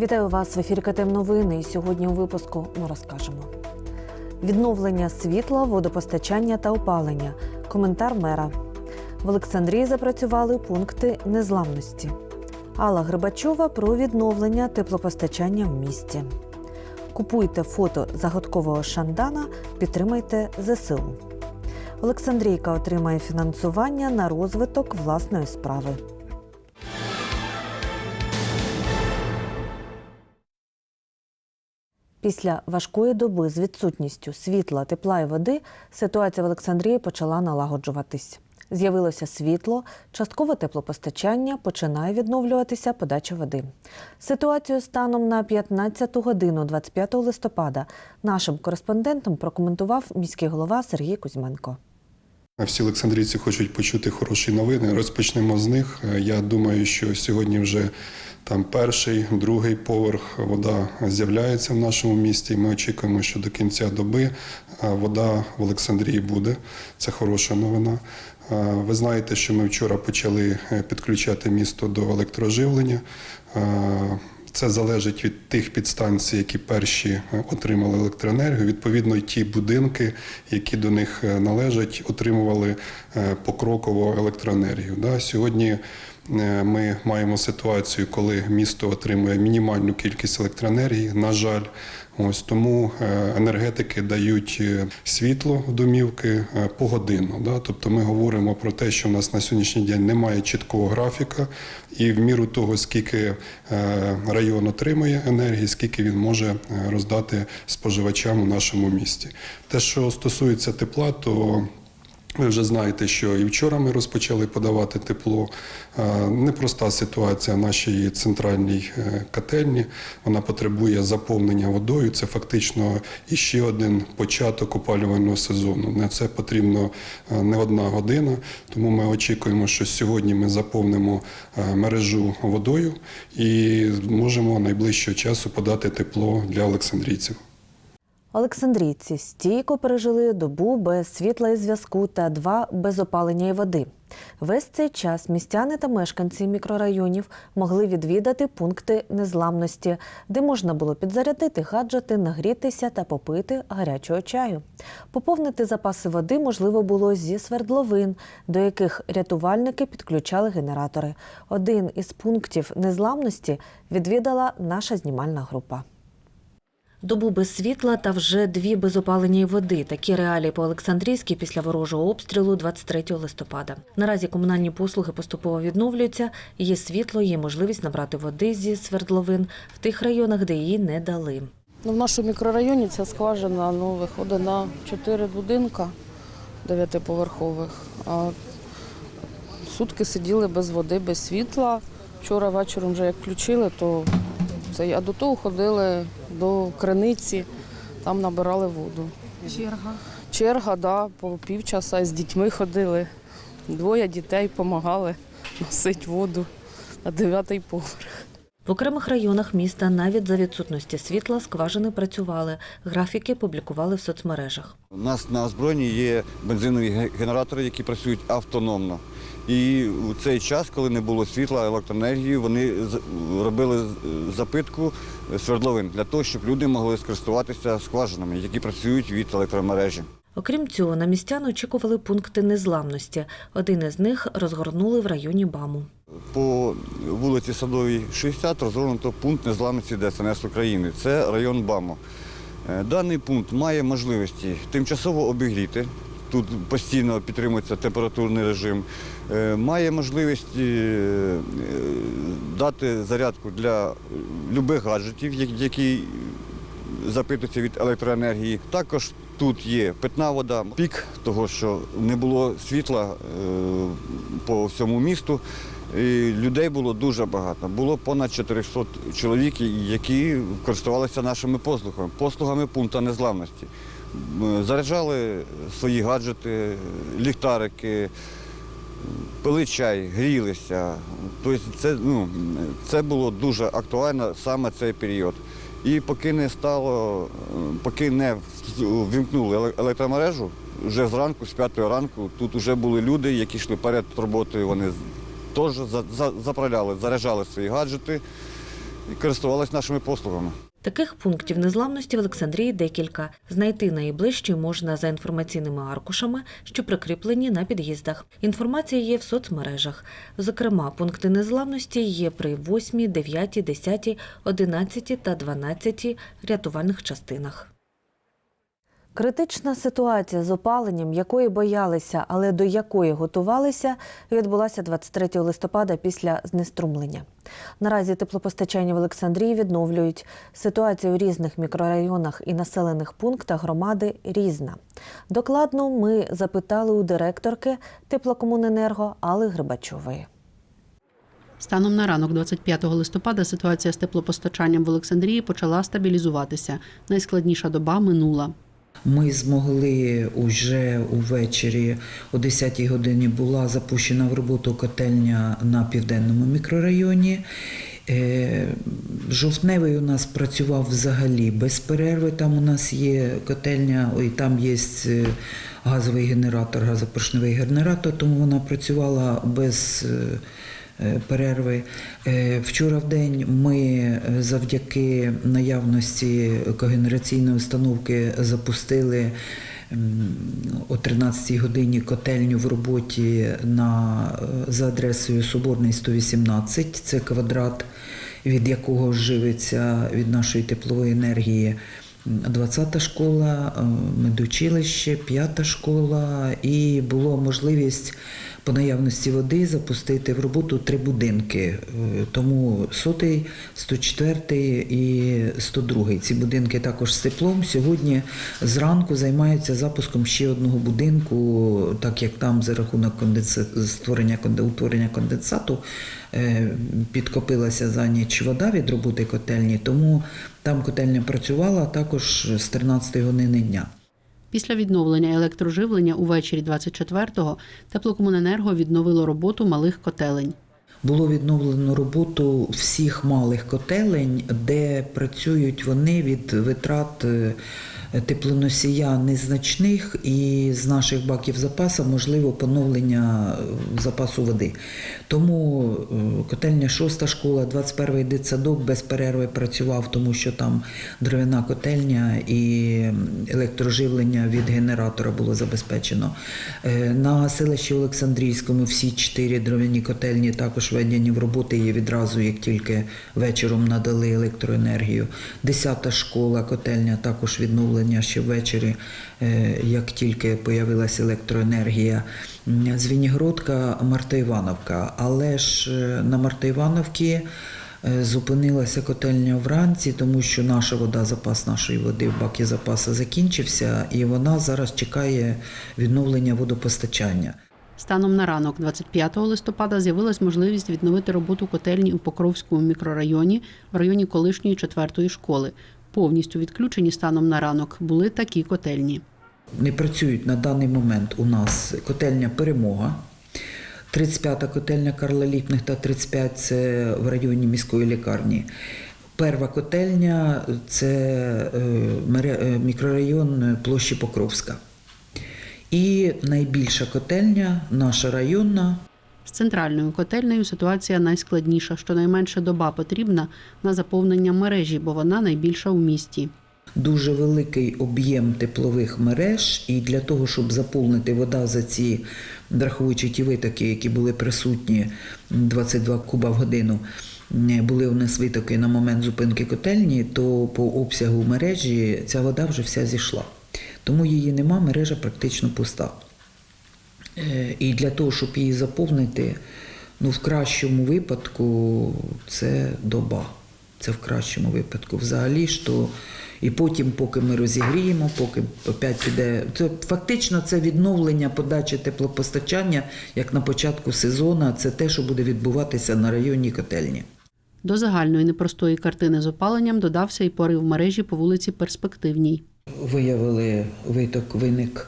Вітаю вас в ефірі КТМ Новини. І сьогодні у випуску ми розкажемо. Відновлення світла, водопостачання та опалення. Коментар мера. В Олександрії запрацювали пункти незламності. Алла Грибачова про відновлення теплопостачання в місті. Купуйте фото загадкового шандана, підтримайте ЗСУ. Олександрійка отримає фінансування на розвиток власної справи. Після важкої доби з відсутністю світла, тепла і води ситуація в Олександрії почала налагоджуватись. З'явилося світло, часткове теплопостачання, починає відновлюватися подача води. Ситуацію станом на 15 годину 25 листопада нашим кореспондентом прокоментував міський голова Сергій Кузьменко. Всі олександрійці хочуть почути хороші новини. Розпочнемо з них. Я думаю, що сьогодні вже там перший, другий поверх вода з'являється в нашому місті. Ми очікуємо, що до кінця доби вода в Олександрії буде. Це хороша новина. Ви знаєте, що ми вчора почали е, підключати місто до електроживлення. Це залежить від тих підстанцій, які перші е, отримали електроенергію. Відповідно, і ті будинки, які до них е, належать, отримували е, покроково електроенергію. Сьогодні е, ми маємо ситуацію, коли місто отримує мінімальну кількість електроенергії. На жаль, ось тому е, енергетики дають е, світло в домівки е, погодинно. Да? Тобто ми говоримо про те, що в нас на сьогоднішній день немає чіткого графіка, і в міру того, скільки е, район отримує енергії, скільки він може е, роздати споживачам у нашому місті. Те, що стосується тепла, то ви вже знаєте, що і вчора ми розпочали подавати тепло. Е, Непроста ситуація в нашій центральній е, котельні. Вона потребує заповнення водою. Це фактично іще один початок опалювального сезону. На це потрібно е, не одна година. Тому ми очікуємо, що сьогодні ми заповнимо мережу водою і зможемо найближчого часу подати тепло для олександрійців. Олександрійці стійко пережили добу без світла і зв'язку та два без опалення і води. Весь цей час містяни та мешканці мікрорайонів могли відвідати пункти незламності, де можна було підзарядити гаджети, нагрітися та попити гарячого чаю. Поповнити запаси води можливо було зі свердловин, до яких рятувальники підключали генератори. Один із пунктів незламності відвідала наша знімальна група. Добу без світла та вже дві без опалення води. Такі реалії по Олександрійській після ворожого обстрілу 23 листопада. Наразі комунальні послуги поступово відновлюються. Є світло, є можливість набрати води зі свердловин в тих районах, де її не дали. Ну, в нашому мікрорайоні ця скважина ну, виходить на чотири будинка дев'ятиповерхових. А сутки сиділи без води, без світла. Вчора вечором вже як включили, то це, а до того ходили до криниці, там набирали воду. Черга. Черга, да, по півчаса з дітьми ходили. Двоє дітей допомагали носити воду на дев'ятий поверх. В окремих районах міста навіть за відсутності світла скважини працювали. Графіки публікували в соцмережах. У нас на озброєнні є бензинові генератори, які працюють автономно. І у цей час, коли не було світла, електроенергії, вони робили запитку свердловин для того, щоб люди могли скористуватися скважинами, які працюють від електромережі. Окрім цього, на містян очікували пункти незламності. Один із них розгорнули в районі БАМу. По вулиці Садовій, 60 розгорнуто пункт незламності ДСНС України. Це район БАМу. Е, Даний пункт має можливості тимчасово обігріти. Тут постійно підтримується температурний режим. Е, Має можливість е, е, дати зарядку для любих гаджетів, які запитуються від електроенергії. Також тут є питна вода, пік того, що не було світла по всьому місту. І людей було дуже багато. Було понад 400 чоловік, які користувалися нашими послугами, послугами пункту незламності. Заряджали свої гаджети, ліхтарики, пили чай, грілися. Тобто це, ну, це було дуже актуально саме цей період. І поки не стало, поки не вімкнули електромережу, вже зранку, з п'ятої ранку, тут вже були люди, які йшли перед роботою, вони теж за- за- заправляли, заряджали свої гаджети. і користувалися нашими послугами. Таких пунктів незламності в Олександрії декілька. Знайти найближчі можна за інформаційними аркушами, що прикріплені на під'їздах. Інформація є в соцмережах. Зокрема, пункти незламності є при 8, 9, 10, 11 та 12 рятувальних частинах. Критична ситуація з опаленням, якої боялися, але до якої готувалися, відбулася 23 листопада після знеструмлення. Наразі теплопостачання в Олександрії відновлюють. Ситуація у різних мікрорайонах і населених пунктах громади різна. Докладно ми запитали у директорки теплокомуненерго Алли Грибачової. Станом на ранок 25 листопада ситуація з теплопостачанням в Олександрії почала стабілізуватися. Найскладніша доба минула. Ми змогли уже увечері о 10-й годині була запущена в роботу котельня на південному мікрорайоні. Е, Жовтневий у нас працював взагалі без перерви. Там у нас є котельня, і там є е, газовий генератор, газопоршневий генератор, тому вона працювала без е, перерви. Е, Вчора в день ми е, завдяки наявності когенераційної установки запустили о 13-й годині котельню в роботі на, е, за адресою Соборний 118. Це квадрат, від якого живиться від нашої теплової енергії. 20-та школа, е, медучилище, 5-та школа, і було можливість по наявності води запустити в роботу три будинки. Е, Тому 100-й, 104-й і 102-й. Ці будинки також з теплом. Сьогодні зранку займаються запуском ще одного будинку, так як там за рахунок конденса- створення утворення конденсату е, підкопилася за ніч вода від роботи котельні, тому там котельня працювала також з 13 години дня. Після відновлення електроживлення увечері 24-го теплокомуненерго відновило роботу малих котелень. Було відновлено роботу всіх малих котелень, де працюють вони від витрат е, теплоносія незначних, і з наших баків запасу можливо поновлення е, запасу води. Тому е, котельня 6 школа, 21-й дитсадок без перерви працював, тому що там дерев'яна котельня і електроживлення від генератора було забезпечено. Е, На селищі Олександрійському всі чотири дерев'яні котельні також введені в роботу і відразу, як тільки вечором надали електроенергію. Десята школа, котельня також відновлення ще ввечері, е, як тільки появилася електроенергія. М, Звінігородка, Марта Івановка. Але ж е, на Марта Івановці е, зупинилася котельня вранці, тому що наша вода, запас нашої води в бакі запасу закінчився, і вона зараз чекає відновлення водопостачання. Станом на ранок 25 листопада з'явилась можливість відновити роботу котельні у Покровському мікрорайоні в районі колишньої четвертої школи. Повністю відключені станом на ранок були такі котельні. Не працюють на даний момент у нас котельня Перемога. 35-та котельня Карла Ліпних та 35 це в районі міської лікарні. Перша котельня це е, е, мікрорайон площі Покровська. І найбільша котельня, наша районна, З центральною котельнею ситуація найскладніша, щонайменше доба потрібна на заповнення мережі, бо вона найбільша у місті. дуже великий об'єм теплових мереж, і для того, щоб заповнити вода за ці, враховуючи ті витоки, які були присутні 22 куба в годину, були у нас витоки на момент зупинки котельні, то по обсягу мережі ця вода вже вся зійшла. Тому її нема, мережа практично пуста. Е, І для того, щоб її заповнити, ну, в кращому випадку це доба. Це в кращому випадку. Взагалі, що і потім, поки ми розігріємо, поки опять піде. Це фактично це відновлення подачі теплопостачання, як на початку сезону. Це те, що буде відбуватися на районній котельні. До загальної непростої картини з опаленням додався і порив мережі по вулиці Перспективній. Виявили виток виник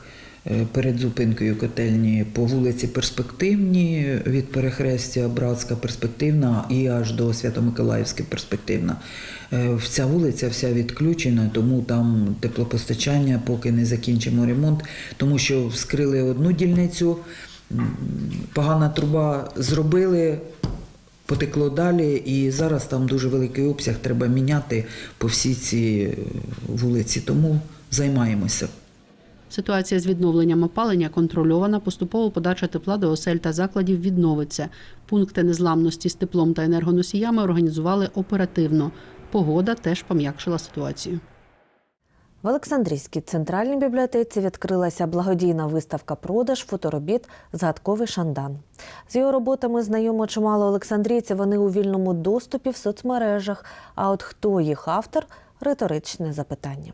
перед зупинкою котельні по вулиці Перспективні від перехрестя Братська перспективна і аж до Свято-Миколаївська перспективна. Е, Ця вулиця вся відключена, тому там теплопостачання, поки не закінчимо ремонт, тому що вскрили одну дільницю, погана труба зробили. потекло далі, і зараз там дуже великий обсяг треба міняти по всій цій е, вулиці. Тому займаємося. Ситуація з відновленням опалення контрольована. Поступово подача тепла до осель та закладів відновиться. Пункти незламності з теплом та енергоносіями організували оперативно. Погода теж пом'якшила ситуацію. В Олександрійській центральній бібліотеці відкрилася благодійна виставка продаж фоторобіт Згадковий Шандан. З його роботами знайомо чимало олександрійців. Вони у вільному доступі в соцмережах. А от хто їх автор риторичне запитання.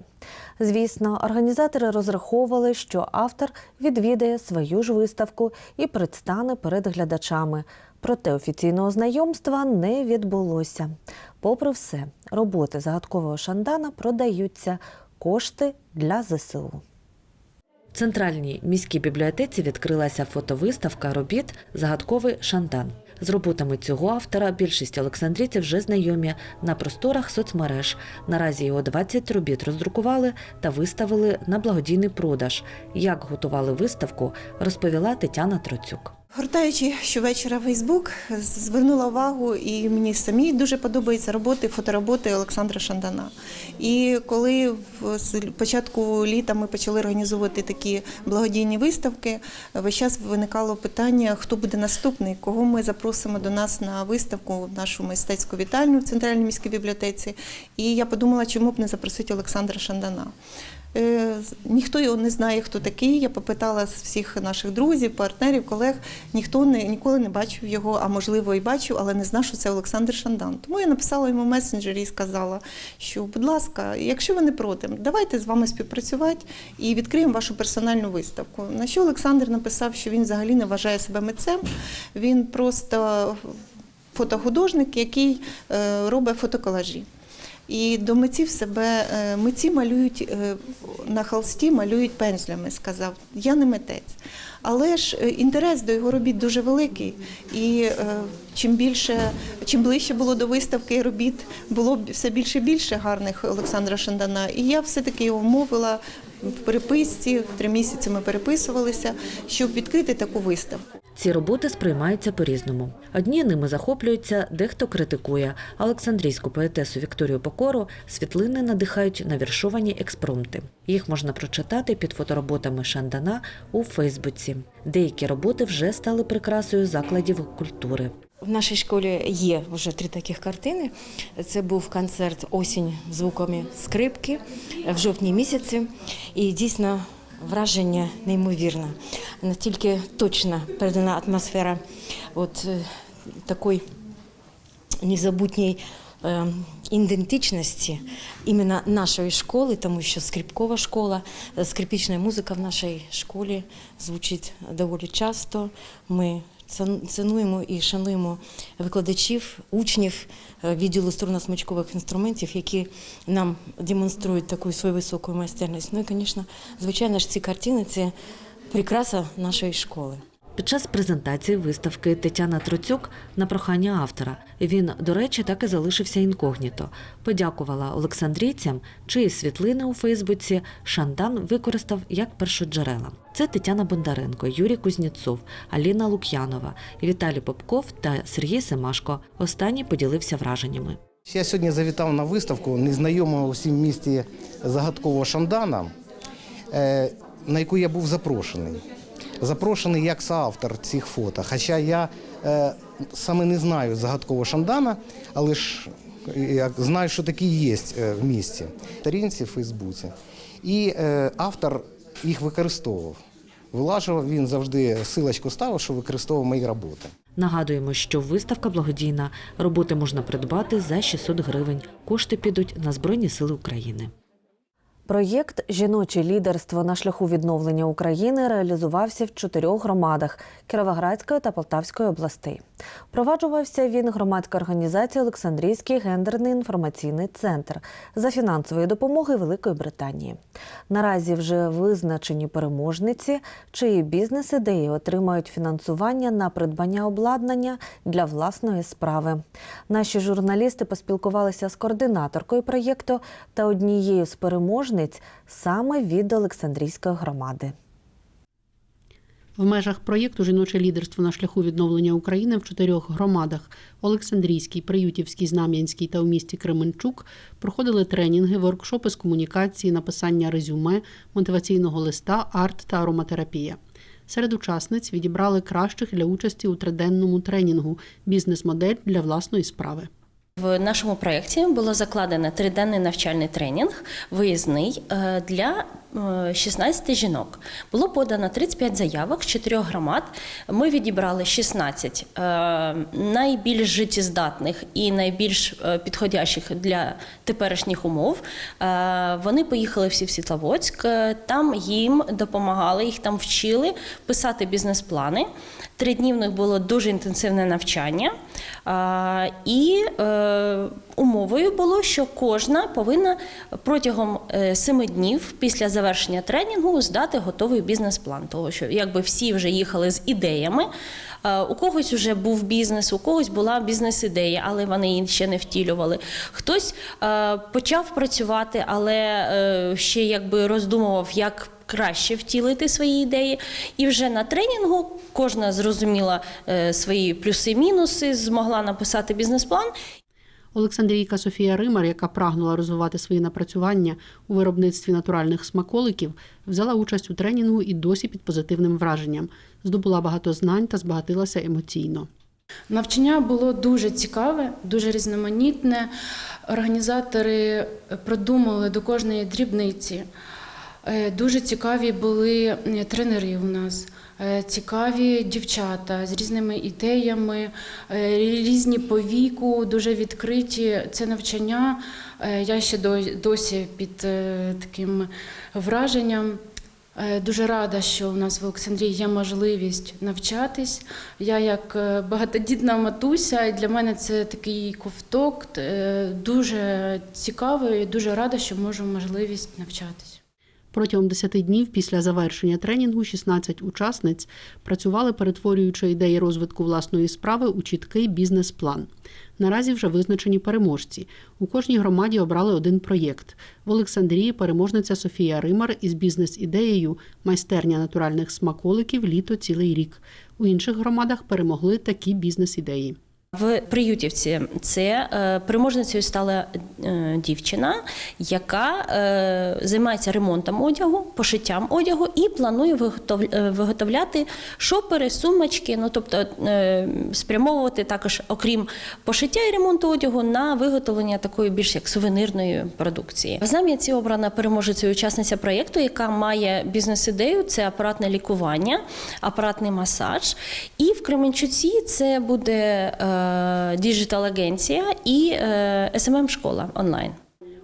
Звісно, організатори розраховували, що автор відвідає свою ж виставку і предстане перед глядачами. Проте офіційного знайомства не відбулося. Попри все, роботи загадкового Шандана продаються кошти для ЗСУ. В центральній міській бібліотеці відкрилася фотовиставка робіт Загадковий Шандан. З роботами цього автора більшість олександрійців вже знайомі на просторах соцмереж. Наразі його 20 робіт роздрукували та виставили на благодійний продаж. Як готували виставку, розповіла Тетяна Троцюк. Гортаючи щовечора Фейсбук, звернула увагу, і мені самі дуже подобаються роботи, фотороботи Олександра Шандана. І коли в початку літа ми почали організовувати такі благодійні виставки, весь час виникало питання, хто буде наступний, кого ми запросимо до нас на виставку в нашу мистецьку вітальню в центральній міській бібліотеці. І я подумала, чому б не запросити Олександра Шандана. Е, Ніхто його не знає, хто такий. Я попитала всіх наших друзів, партнерів, колег. Ніхто не ніколи не бачив його, а можливо і бачив, але не знав, що це Олександр Шандан. Тому я написала йому месенджері і сказала, що, будь ласка, якщо ви не проти, давайте з вами співпрацювати і відкриємо вашу персональну виставку. На що Олександр написав, що він взагалі не вважає себе митцем, він просто фотохудожник, який е, робить фотоколажі. І до митців себе е, митці малюють е, на холсті, малюють пензлями, сказав. Я не митець. Але ж е, інтерес до його робіт дуже великий. І чим більше, чим ближче було до виставки робіт, було все більше і більше гарних Олександра Шандана. І я все-таки його вмовила в переписці, три місяці ми переписувалися, щоб відкрити таку виставку. Ці роботи сприймаються по-різному. Одні ними захоплюються, дехто критикує. Олександрійську поетесу Вікторію Покору світлини надихають на віршовані експромти. Їх можна прочитати під фотороботами Шандана у Фейсбуці. Деякі роботи вже стали прикрасою закладів культури. В нашій школі є вже три таких картини. Це був концерт Осінь звуками скрипки в жовтні місяці. І дійсно враження неймовірне. Настільки точно передана атмосфера от е, такої незабутній е, ідентичності іменно нашої школи, тому що скрипкова школа, е, скрипічна музика в нашій школі звучить доволі часто. Ми цінуємо і шануємо викладачів, учнів е, відділу струнно-смичкових інструментів, які нам демонструють таку свою високу майстерність. Ну і, звісно, звичайно ж, ці картини це прикраса нашої школи. Під час презентації виставки Тетяна Троцюк на прохання автора він, до речі, так і залишився інкогніто. Подякувала олександрійцям, чиї світлини у Фейсбуці Шандан використав як першоджерела. Це Тетяна Бондаренко, Юрій Кузнєцов, Аліна Лук'янова, Віталій Попков та Сергій Семашко. Останній поділився враженнями. Я сьогодні завітав на виставку незнайомого всім місті загадкового Шандана, е, на яку я був запрошений. Запрошений як соавтор цих фото. Хоча я е, саме не знаю загадкового Шандана, але ж я знаю, що такі є е, в місті. Сторінці в Фейсбуці. І е, автор їх використовував. Вилажував він завжди силочку ставив, що використовував мої роботи. Нагадуємо, що виставка благодійна. Роботи можна придбати за 600 гривень. Кошти підуть на Збройні Сили України. Проєкт Жіноче лідерство на шляху відновлення України реалізувався в чотирьох громадах Кіровоградської та Полтавської областей. Проваджувався він громадська організація Олександрійський гендерний інформаційний центр за фінансової допомоги Великої Британії. Наразі вже визначені переможниці, чиї бізнес-ідеї отримають фінансування на придбання обладнання для власної справи. Наші журналісти поспілкувалися з координаторкою проєкту та однією з переможниць саме від Олександрійської громади. В межах проєкту Жіноче лідерство на шляху відновлення України в чотирьох громадах Олександрійській, Приютівській, Знам'янській та у місті Кременчук проходили тренінги, воркшопи з комунікації, написання резюме, мотиваційного листа, арт та ароматерапія. Серед учасниць відібрали кращих для участі у триденному тренінгу Бізнес-модель для власної справи. В нашому проєкті було закладено триденний навчальний тренінг, виїзний е, для е, 16 жінок. Було подано 35 заявок з 4 громад. Ми відібрали 16 е, найбільш життєздатних і найбільш е, підходящих для теперішніх умов. Е, Вони поїхали всі в Світловодськ. Е, Там їм допомагали, їх там вчили писати бізнес-плани. Три дні в них було дуже інтенсивне навчання. І е, умовою було, що кожна повинна протягом е, семи днів після завершення тренінгу здати готовий бізнес-план. Того, що якби всі вже їхали з ідеями. е, У когось вже був бізнес, у когось була бізнес-ідея, але вони її ще не втілювали. Хтось почав працювати, але ще якби роздумував, як краще втілити свої ідеї. І вже на тренінгу кожна зрозуміла е, свої плюси-мінуси, змогла написати бізнес-план Олександрійка Софія Римар, яка прагнула розвивати свої напрацювання у виробництві натуральних смаколиків, взяла участь у тренінгу і досі під позитивним враженням. Здобула багато знань та збагатилася емоційно. Навчання було дуже цікаве, дуже різноманітне. Організатори продумали до кожної дрібниці. Е, Дуже цікаві були тренери у нас, е, цікаві дівчата з різними ідеями, е, різні по віку, дуже відкриті. Це навчання. Я ще досі під таким враженням. Дуже рада, що у нас в Олександрії є можливість навчатись. Я як багатодітна матуся, і для мене це такий ковток, дуже цікавий, дуже рада, що можу можливість навчатись. Протягом 10 днів після завершення тренінгу 16 учасниць працювали, перетворюючи ідеї розвитку власної справи у чіткий бізнес-план. Наразі вже визначені переможці. У кожній громаді обрали один проєкт. В Олександрії переможниця Софія Римар із бізнес-ідеєю майстерня натуральних смаколиків літо цілий рік. У інших громадах перемогли такі бізнес-ідеї. В Приютівці це е, переможницею стала е, дівчина, яка е, займається ремонтом одягу, пошиттям одягу і планує виготов- виготовляти шопери, сумочки. Ну тобто спрямовувати також, окрім пошиття і ремонту одягу, на виготовлення такої більш як сувенирної продукції. В Знам'янці обрана переможецею учасниця проєкту, яка має бізнес-ідею. Це апаратне лікування, апаратний масаж. І в Кременчуці це буде діджитал-агенція і smm СММ школа онлайн.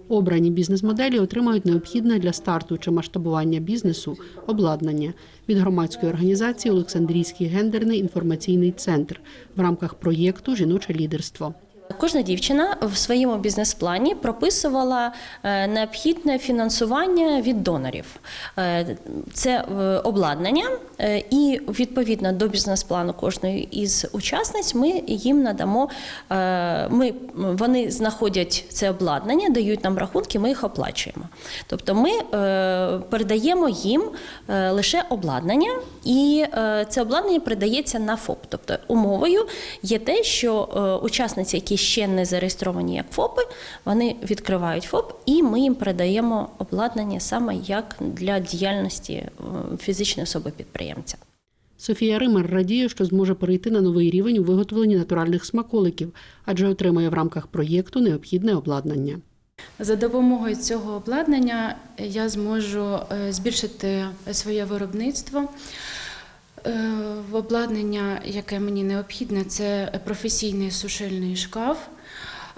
Обрані бізнес-моделі отримають необхідне для старту чи масштабування бізнесу обладнання від громадської організації Олександрійський гендерний інформаційний центр в рамках проєкту Жіноче лідерство. Кожна дівчина в своєму бізнес-плані прописувала е, необхідне фінансування від донорів. Е, Це е, обладнання, і відповідно до бізнес-плану кожної із учасниць ми їм надамо. Ми вони знаходять це обладнання, дають нам рахунки, ми їх оплачуємо. Тобто ми передаємо їм лише обладнання, і це обладнання передається на ФОП. Тобто умовою є те, що учасниці, які ще не зареєстровані як ФОПи, вони відкривають ФОП, і ми їм передаємо обладнання саме як для діяльності е, фізичної особи підприємця. Софія Ример радіє, що зможе перейти на новий рівень у виготовленні натуральних смаколиків, адже отримає в рамках проєкту необхідне обладнання. За допомогою цього обладнання я зможу е, збільшити своє виробництво. Е, В обладнання, яке мені необхідне, це професійний сушильний шкаф,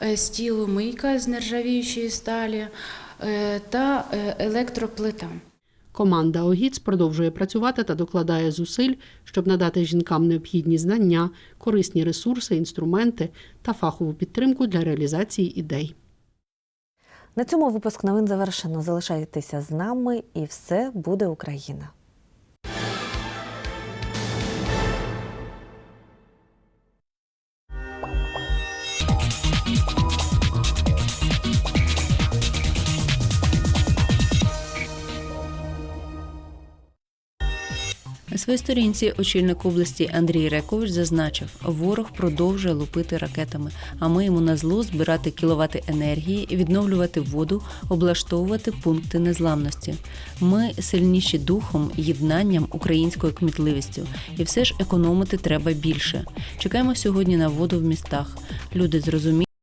е, стіл, мийка з нержавіючої сталі е, та електроплита. Команда ОГІЦ продовжує працювати та докладає зусиль, щоб надати жінкам необхідні знання, корисні ресурси, інструменти та фахову підтримку для реалізації ідей. На цьому випуск новин завершено. Залишайтеся з нами, і все буде Україна. Своїй сторінці очільник області Андрій Рекович зазначив, ворог продовжує лупити ракетами, а ми йому на зло збирати кіловати енергії, відновлювати воду, облаштовувати пункти незламності. Ми сильніші духом, єднанням, українською кмітливістю, і все ж економити треба більше. Чекаємо сьогодні на воду в містах. Люди зрозуміють.